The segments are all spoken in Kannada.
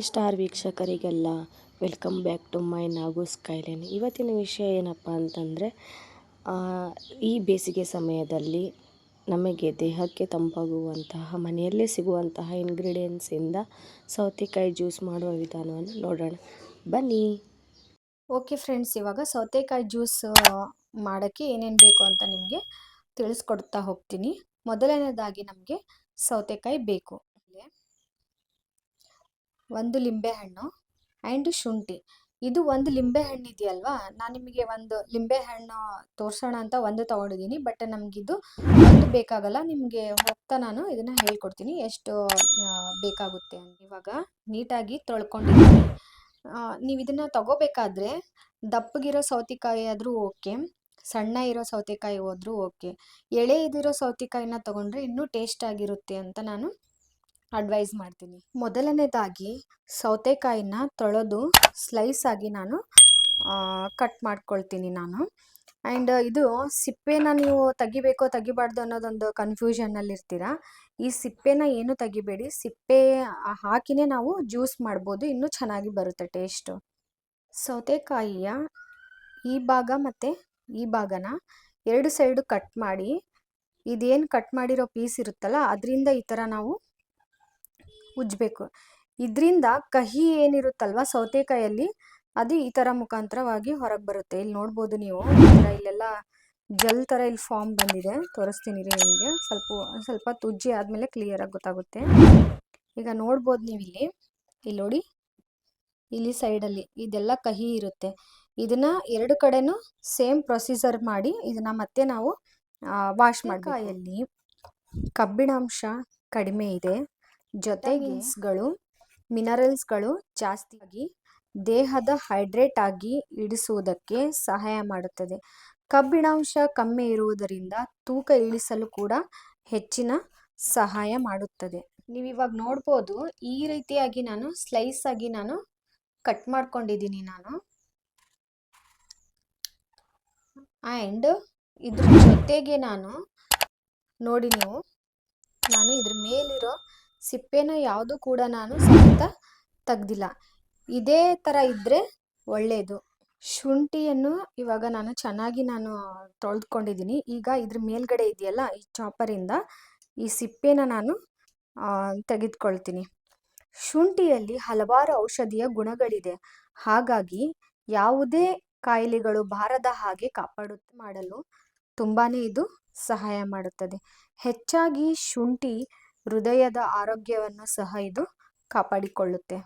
Star ವೀಕ್ಷಕರಿಗೆಲ್ಲ welcome back to my Nagu skyline ಇವತ್ತಿನ ವಿಷಯ ಏನಪ್ಪ ಅಂತಂದರೆ ಈ ಬೇಸಿಗೆ ಸಮಯದಲ್ಲಿ ನಮಗೆ ದೇಹಕ್ಕೆ ತಂಪಾಗುವಂತಹ, ಮನೆಯಲ್ಲೇ ಸಿಗುವಂತಹ ಇಂಗ್ರೀಡಿಯೆಂಟ್ಸಿಂದ ಸೌತೆಕಾಯಿ ಜ್ಯೂಸ್ ಮಾಡುವ ವಿಧಾನವನ್ನು ನೋಡೋಣ. ಬನ್ನಿ. ಓಕೆ ಫ್ರೆಂಡ್ಸ್ ಇವಾಗ ಸೌತೆಕಾಯಿ ಜ್ಯೂಸ್ ಮಾಡೋಕ್ಕೆ ಏನೇನು ಬೇಕು ಅಂತ ನಿಮಗೆ ತಿಳಿಸ್ಕೊಡ್ತಾ ಹೋಗ್ತೀನಿ. ಮೊದಲನೇದಾಗಿ ನಮಗೆ ಸೌತೆಕಾಯಿ ಬೇಕು. ಒಂದು ಲಿಂಬೆಹಣ್ಣು ಆ್ಯಂಡ್ ಶುಂಠಿ. ಇದು ಒಂದು ಲಿಂಬೆ ಹಣ್ಣು ಇದೆಯಲ್ವಾ? ನಾನು ನಿಮಗೆ ಒಂದು ಲಿಂಬೆ ಹಣ್ಣು ತೋರಿಸೋಣ ಅಂತ ಒಂದು ತೊಗೊಂಡಿದ್ದೀನಿ ಬಟ್ ನಮಗಿದು ಒಂದು ಬೇಕಾಗಲ್ಲ. ನಿಮಗೆ ಹೋಗ್ತಾ ನಾನು ಇದನ್ನು ಹೇಳ್ಕೊಡ್ತೀನಿ, ಎಷ್ಟು ಬೇಕಾಗುತ್ತೆ ಇವಾಗ ನೀಟಾಗಿ ತೊಳ್ಕೊಂಡಿದ್ದೀನಿ. ನೀವು ಇದನ್ನು ತಗೋಬೇಕಾದ್ರೆ ದಪ್ಪಗಿರೋ ಸೌತೆಕಾಯಿ ಆದರೂ ಓಕೆ, ಸಣ್ಣ ಇರೋ ಸೌತೆಕಾಯಿ ಹೋದರೂ ಓಕೆ. ಎಳೆ ಇದಿರೋ ಸೌತೆಕಾಯಿನ ತೊಗೊಂಡ್ರೆ ಇನ್ನೂ ಟೇಸ್ಟ್ ಆಗಿರುತ್ತೆ ಅಂತ ನಾನು ಅಡ್ವೈಸ್ ಮಾಡ್ತೀನಿ. ಮೊದಲನೇದಾಗಿ ಸೌತೆಕಾಯಿನ ತೊಳೆದು ಸ್ಲೈಸ್ ಆಗಿ ನಾನು ಕಟ್ ಮಾಡ್ಕೊಳ್ತೀನಿ ನಾನು. ಆ್ಯಂಡ್ ಇದು ಸಿಪ್ಪೆನ ನೀವು ತೆಗಿಬೇಕೋ ತೆಗಿಬಾರ್ದು ಅನ್ನೋದೊಂದು ಕನ್ಫ್ಯೂಷನಲ್ಲಿ ಇರ್ತೀರಾ? ಈ ಸಿಪ್ಪೆನ ಏನು ತೆಗಿಬೇಡಿ? ಸಿಪ್ಪೆ ಹಾಕಿನೇ ನಾವು ಜ್ಯೂಸ್ ಮಾಡ್ಬೋದು. ಇನ್ನೂ ಚೆನ್ನಾಗಿ ಬರುತ್ತೆ ಟೇಸ್ಟು ಸೌತೆಕಾಯಿಯ ಈ ಭಾಗ ಮತ್ತು ಈ ಭಾಗನ ಎರಡು ಸೈಡು ಕಟ್ ಮಾಡಿ, ಇದೇನು ಕಟ್ ಮಾಡಿರೋ ಪೀಸ್ ಇರುತ್ತಲ್ಲ, ಅದರಿಂದ ಈ ಥರ ನಾವು ಉಜ್ಜಬೇಕು. ಇದರಿಂದ ಕಹಿ ಏನಿರುತ್ತಲ್ವ ಸೌತೆಕಾಯಲ್ಲಿ ಅದು ಈ ಥರ ಮುಖಾಂತರವಾಗಿ ಹೊರಗೆ ಬರುತ್ತೆ. ಇಲ್ಲಿ ನೋಡ್ಬೋದು ನೀವು ಇಲ್ಲೆಲ್ಲ ಜಲ್ ಥರ ಇಲ್ಲಿ ಫಾರ್ಮ್ ಬಂದಿದೆ. ತೋರಿಸ್ತೀನಿ ರೀ ನಿಮಗೆ. ಸ್ವಲ್ಪ ಸ್ವಲ್ಪ ತುಜ್ಜಿ ಆದಮೇಲೆ ಕ್ಲಿಯರಾಗಿ ಗೊತ್ತಾಗುತ್ತೆ. ಈಗ ನೋಡ್ಬೋದು ನೀವು ಇಲ್ಲಿ. ಇಲ್ಲಿ ನೋಡಿ. ಇಲ್ಲಿ ಸೈಡಲ್ಲಿ ಇದೆಲ್ಲ ಕಹಿ ಇರುತ್ತೆ. ಇದನ್ನ ಎರಡು ಕಡೆನೂ ಸೇಮ್ ಪ್ರೊಸೀಜರ್ ಮಾಡಿ ಇದನ್ನ ಮತ್ತೆ ನಾವು ವಾಶ್ ಮಾಡಿ ಕಬ್ಬಿಣಾಂಶ ಕಡಿಮೆ ಇದೆ. ಜೊತೆಗಿನ್ಸ್ಗಳು ಮಿನರಲ್ಸ್ಗಳು ಜಾಸ್ತಿಯಾಗಿ ದೇಹದ ಹೈಡ್ರೇಟ್ ಆಗಿ ಇಡಿಸುವುದಕ್ಕೆ ಸಹಾಯ ಮಾಡುತ್ತದೆ. ಕಬ್ಬಿಣಾಂಶ ಕಮ್ಮಿ ಇರುವುದರಿಂದ ತೂಕ ಇಳಿಸಲು ಕೂಡ ಹೆಚ್ಚಿನ ಸಹಾಯ ಮಾಡುತ್ತದೆ. ನೀವಿವಾಗ ನೋಡ್ಬೋದು ಈ ರೀತಿಯಾಗಿ ನಾನು ಸ್ಲೈಸ್ ಆಗಿ ನಾನು ಕಟ್ ಮಾಡ್ಕೊಂಡಿದ್ದೀನಿ ನಾನು. ಆ್ಯಂಡ್ ಇದ್ರ ಜೊತೆಗೆ ನಾನು ನೋಡಿ ನೀವು ನಾನು ಇದ್ರ ಮೇಲಿರೋ ಸಿಪ್ಪೆನ ಯಾವುದು ಕೂಡ ನಾನು ಸಹಿತ ತೆಗ್ದಿಲ್ಲ. ಇದೇ ಥರ ಇದ್ದರೆ ಒಳ್ಳೆಯದು ಶುಂಠಿಯನ್ನು ಇವಾಗ ನಾನು ಚೆನ್ನಾಗಿ ನಾನು ತೊಳೆದುಕೊಂಡಿದ್ದೀನಿ. ಈಗ ಇದ್ರ ಮೇಲ್ಗಡೆ ಇದೆಯಲ್ಲ, ಈ ಚಾಪರಿಂದ ಈ ಸಿಪ್ಪೆನ ನಾನು ತೆಗೆದುಕೊಳ್ತೀನಿ. ಶುಂಠಿಯಲ್ಲಿ ಹಲವಾರು ಔಷಧಿಯ ಗುಣಗಳಿದೆ. ಹಾಗಾಗಿ ಯಾವುದೇ ಕಾಯಿಲೆಗಳು ಬಾರದ ಹಾಗೆ ಕಾಪಾಡು ಮಾಡಲು ತುಂಬಾ ಇದು ಸಹಾಯ ಮಾಡುತ್ತದೆ. ಹೆಚ್ಚಾಗಿ ಶುಂಠಿ ಹೃದಯದ ಆರೋಗ್ಯವನ್ನು ಸಹ ಇದು ಕಾಪಾಡಿಕೊಳ್ಳುತ್ತೆ.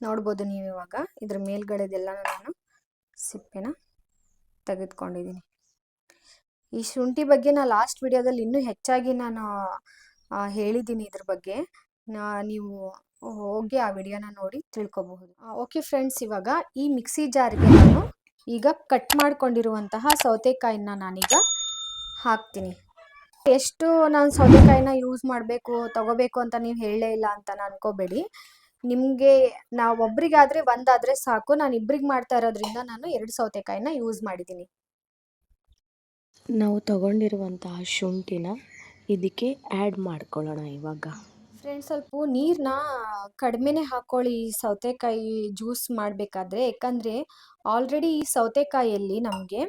ನೋಡ್ಬೋದು ನೀವು ಇವಾಗ. ಇದ್ರ ಮೇಲ್ಗಡೆದೆಲ್ಲ ನಾನು ಸಿಪ್ಪೆನ ತೆಗೆದುಕೊಂಡಿದ್ದೀನಿ. ಈ ಶುಂಠಿ ಬಗ್ಗೆ ನಾನು ಲಾಸ್ಟ್ ವಿಡಿಯೋದಲ್ಲಿ ಇನ್ನೂ ಹೆಚ್ಚಾಗಿ ನಾನು ಹೇಳಿದ್ದೀನಿ ಇದ್ರ ಬಗ್ಗೆ. ನೀವು ಹೋಗಿ ಆ ವಿಡಿಯೋನ ನೋಡಿ ತಿಳ್ಕೊಬಹುದು. ಓಕೆ ಫ್ರೆಂಡ್ಸ್ ಇವಾಗ ಈ ಮಿಕ್ಸಿ ಜಾರಿಗೆ ನಾನು ಈಗ ಕಟ್ ಮಾಡ್ಕೊಂಡಿರುವಂತಹ ಸೌತೆಕಾಯಿನ ನಾನೀಗ ಹಾಕ್ತೀನಿ. ಎಷ್ಟು ನಾನು ಸೌತೆಕಾಯಿನ ಯೂಸ್ ಮಾಡಬೇಕು ತಗೋಬೇಕು ಅಂತ ನೀವು ಹೇಳಲೇ ಇಲ್ಲ ಅಂತ ಅನ್ಕೋಬೇಡಿ. ನಿಮಗೆ ನಾವು ಒಬ್ರಿಗಾದರೆ ಒಂದಾದರೆ ಸಾಕು. ನಾನು ಇಬ್ರಿಗೆ ಮಾಡ್ತಾ ಇರೋದ್ರಿಂದ ನಾನು ಎರಡು ಸೌತೆಕಾಯಿನ ಯೂಸ್ ಮಾಡಿದ್ದೀನಿ. ನಾವು ತಗೊಂಡಿರುವಂತಹ ಶುಂಠಿನ ಇದಕ್ಕೆ ಆ್ಯಡ್ ಮಾಡ್ಕೊಳ್ಳೋಣ ಇವಾಗ. ಫ್ರೆಂಡ್ಸ್ ಸ್ವಲ್ಪ ನೀರನ್ನ ಕಡಿಮೆನೇ ಹಾಕ್ಕೊಳ್ಳಿ ಸೌತೆಕಾಯಿ ಜ್ಯೂಸ್ ಮಾಡಬೇಕಾದ್ರೆ. ಯಾಕಂದರೆ ಆಲ್ರೆಡಿ ಈ ಸೌತೆಕಾಯಿಯಲ್ಲಿ ನಮಗೆ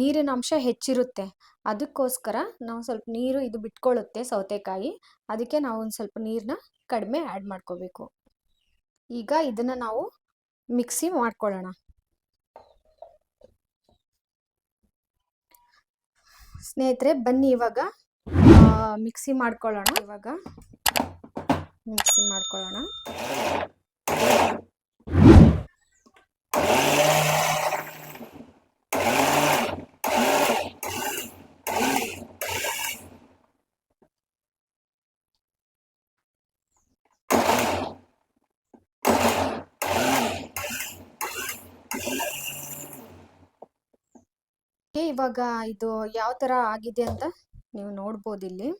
ನೀರಿನ ಅಂಶ ಹೆಚ್ಚಿರುತ್ತೆ. ಅದಕ್ಕೋಸ್ಕರ ನಾವು ಸ್ವಲ್ಪ ನೀರು ಇದು ಬಿಟ್ಕೊಳ್ಳುತ್ತೆ ಸೌತೆಕಾಯಿ. ಅದಕ್ಕೆ ನಾವು ಒಂದು ಸ್ವಲ್ಪ ನೀರನ್ನ ಕಡಿಮೆ ಆ್ಯಡ್ ಮಾಡ್ಕೋಬೇಕು. ಈಗ ಇದನ್ನು ನಾವು ಮಿಕ್ಸಿ ಮಾಡ್ಕೊಳ್ಳೋಣ. ಸ್ನೇಹಿತರೆ, ಬನ್ನಿ ಇವಾಗ ಮಿಕ್ಸಿ ಮಾಡ್ಕೊಳ್ಳೋಣ. ಇವಾಗ ಮಿಕ್ಸಿ ಮಾಡ್ಕೊಳ್ಳೋಣ. ಇವಾಗ ಇದು ಯಾವ ತರ ಆಗಿದೆ ಅಂತ ನೀವು ನೋಡ್ಬೋದು ಇಲ್ಲಿ.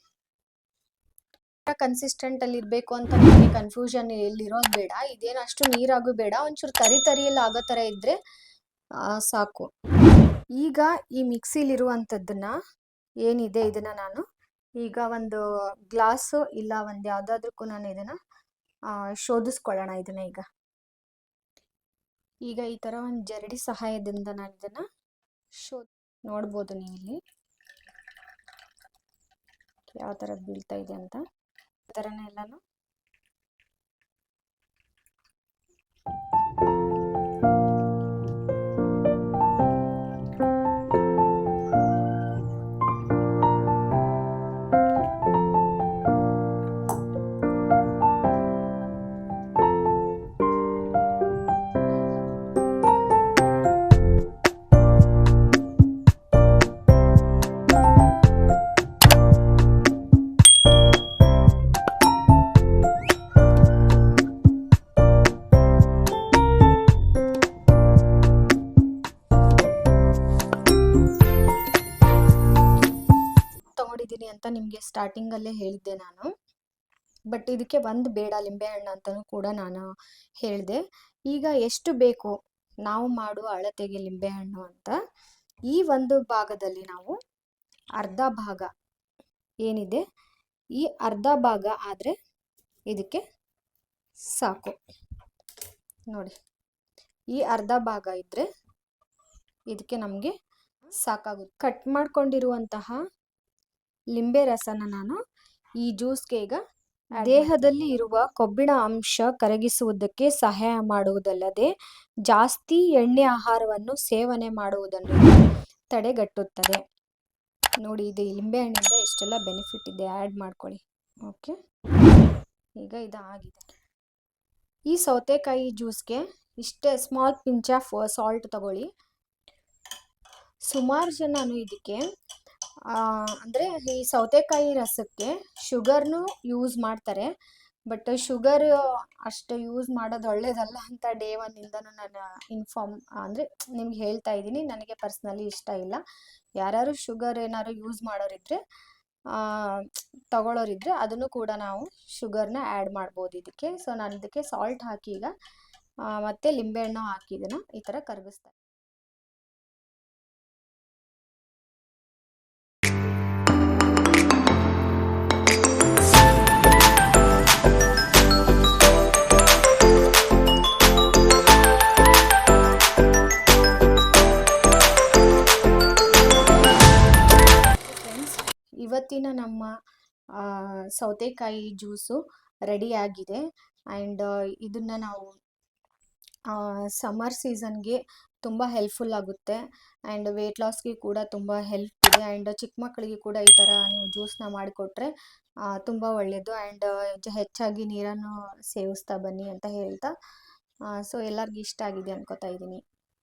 ಕನ್ಸಿಸ್ಟೆಂಟ್ ಅಲ್ಲಿ ಇರಬೇಕು ಅಂತ ನಿಮಗೆ ಕನ್ಫ್ಯೂಷನ್ ಇರೋದು ಬೇಡ. ಇದೇನು ಅಷ್ಟು ನೀರಾಗು ಬೇಡ. ಒಂಚೂರು ತರಿ ತರಿಯಲ್ಲಿ ಆಗೋ ತರ ಇದ್ರೆ ಸಾಕು. ಈಗ ಈ ಮಿಕ್ಸಿಲಿರುವಂಥದ್ದನ್ನ ಏನಿದೆ ಇದನ್ನ ನಾನು? ಈಗ ಒಂದು ಗ್ಲಾಸ್ ಇಲ್ಲ ಒಂದು ಯಾವುದಾದ್ರಕ್ಕೂ ನಾನು ಇದನ್ನ ಶೋಧಿಸ್ಕೊಳ್ಳೋಣ ಇದನ್ನ ಈಗ. ಈಗ ಈ ತರ ಒಂದು ಜರಡಿ ಸಹಾಯದಿಂದ ನಾನು ಇದನ್ನ ಶೋಧ ನೋಡ್ಬೋದು ನೀವು ಇಲ್ಲಿ ಯಾವ ಥರ ಬೀಳ್ತಾ ಇದೆ ಅಂತ. ಆ ಥರನೇ ಎಲ್ಲನೂ ಸ್ಟಾರ್ಟಿಂಗಲ್ಲೇ ಹೇಳಿದ್ದೆ ನಾನು. ಬಟ್ ಇದಕ್ಕೆ ಒಂದು ಬೇಡ ಲಿಂಬೆಹಣ್ಣು ಅಂತಲೂ ಕೂಡ ನಾನು ಹೇಳಿದೆ. ಈಗ ಎಷ್ಟು ಬೇಕು ನಾವು ಮಾಡುವ ಅಳತೆಗೆ ಲಿಂಬೆಹಣ್ಣು ಅಂತ. ಈ ಒಂದು ಭಾಗದಲ್ಲಿ ನಾವು ಅರ್ಧ ಭಾಗ ಏನಿದೆ? ಈ ಅರ್ಧ ಭಾಗ ಆದರೆ ಇದಕ್ಕೆ ಸಾಕು. ನೋಡಿ. ಈ ಅರ್ಧ ಭಾಗ ಇದ್ದರೆ ಇದಕ್ಕೆ ನಮಗೆ ಸಾಕಾಗುತ್ತೆ ಕಟ್ ಮಾಡ್ಕೊಂಡಿರುವಂತಹ ಲಿಂಬೆ ರಸನ ನಾನು. ಈ ಜ್ಯೂಸ್ಗೆ ಈಗ ದೇಹದಲ್ಲಿ ಇರುವ ಕೊಬ್ಬಿನ ಅಂಶ ಕರಗಿಸುವುದಕ್ಕೆ ಸಹಾಯ ಮಾಡುವುದಲ್ಲದೆ ಜಾಸ್ತಿ ಎಣ್ಣೆ ಆಹಾರವನ್ನು ಸೇವನೆ ಮಾಡುವುದನ್ನು ತಡೆಗಟ್ಟುತ್ತದೆ. ನೋಡಿ ಇದು ಲಿಂಬೆಹಣ್ಣಿಂದ ಎಷ್ಟೆಲ್ಲ ಬೆನಿಫಿಟ್ ಇದೆ. ಆ್ಯಡ್ ಮಾಡ್ಕೊಳ್ಳಿ. ಓಕೆ ಈಗ ಇದು ಆಗಿದೆ ಈ ಸೌತೆಕಾಯಿ ಜ್ಯೂಸ್ಗೆ ಇಷ್ಟೇ ಸ್ಮಾಲ್ ಪಿಂಚ್ ಆಫ್ ಸಾಲ್ಟ್ ತಗೊಳ್ಳಿ. ಸುಮಾರು ಜನನು ಇದಕ್ಕೆ ಅಂದರೆ ಈ ಸೌತೆಕಾಯಿ ರಸಕ್ಕೆ ಶುಗರ್ನು ಯೂಸ್ ಮಾಡ್ತಾರೆ. ಬಟ್ ಶುಗರ್ ಅಷ್ಟು ಯೂಸ್ ಮಾಡೋದು ಒಳ್ಳೇದಲ್ಲ ಅಂತ ಡೇ ಒನ್ನಿಂದನೂ ನಾನು ಇನ್ಫಾರ್ಮ್ ಅಂದರೆ ನಿಮ್ಗೆ ಹೇಳ್ತಾ ಇದ್ದೀನಿ, ನನಗೆ ಪರ್ಸ್ನಲಿ ಇಷ್ಟ ಇಲ್ಲ. ಯಾರು ಶುಗರ್ ಏನಾದ್ರು ಯೂಸ್ ಮಾಡೋರಿದ್ರೆ ತಗೊಳ್ಳೋರಿದ್ರೆ ಅದನ್ನು ಕೂಡ ನಾವು ಶುಗರ್ನ ಆ್ಯಡ್ ಮಾಡ್ಬೋದು ಇದಕ್ಕೆ. ಸೊ ನಾನು ಇದಕ್ಕೆ ಸಾಲ್ಟ್ ಹಾಕಿ ಈಗ ಮತ್ತು ಲಿಂಬೆಹಣ್ಣು ಹಾಕಿ ಇದನ್ನು ಈ ಥರ ಕರಗಿಸ್ತಾ ಇವತ್ತಿನ ನಮ್ಮ ಸೌತೆಕಾಯಿ ಜ್ಯೂಸು ರೆಡಿಯಾಗಿದೆ ಆ್ಯಂಡ್ ಇದನ್ನು ನಾವು ಸಮ್ಮರ್ ಸೀಸನ್ಗೆ ತುಂಬ ಹೆಲ್ಪ್ಫುಲ್ ಆಗುತ್ತೆ. ಆ್ಯಂಡ್ ವೆಯ್ಟ್ ಲಾಸ್ಗೆ ಕೂಡ ತುಂಬ ಹೆಲ್ಪ್ ಇದೆ. ಆ್ಯಂಡ್ ಚಿಕ್ಕ ಮಕ್ಕಳಿಗೆ ಕೂಡ ಈ ಥರ ನೀವು ಜ್ಯೂಸ್ನ ಮಾಡಿಕೊಟ್ರೆ ತುಂಬ ಒಳ್ಳೆಯದು ಆ್ಯಂಡ್ ಹೆಚ್ಚಾಗಿ ನೀರನ್ನು ಸೇವಿಸ್ತಾ ಬನ್ನಿ ಅಂತ ಹೇಳ್ತಾ ಸೊ ಎಲ್ಲರಿಗೂ ಇಷ್ಟ ಆಗಿದೆ ಅನ್ಕೋತಾ ಇದ್ದೀನಿ.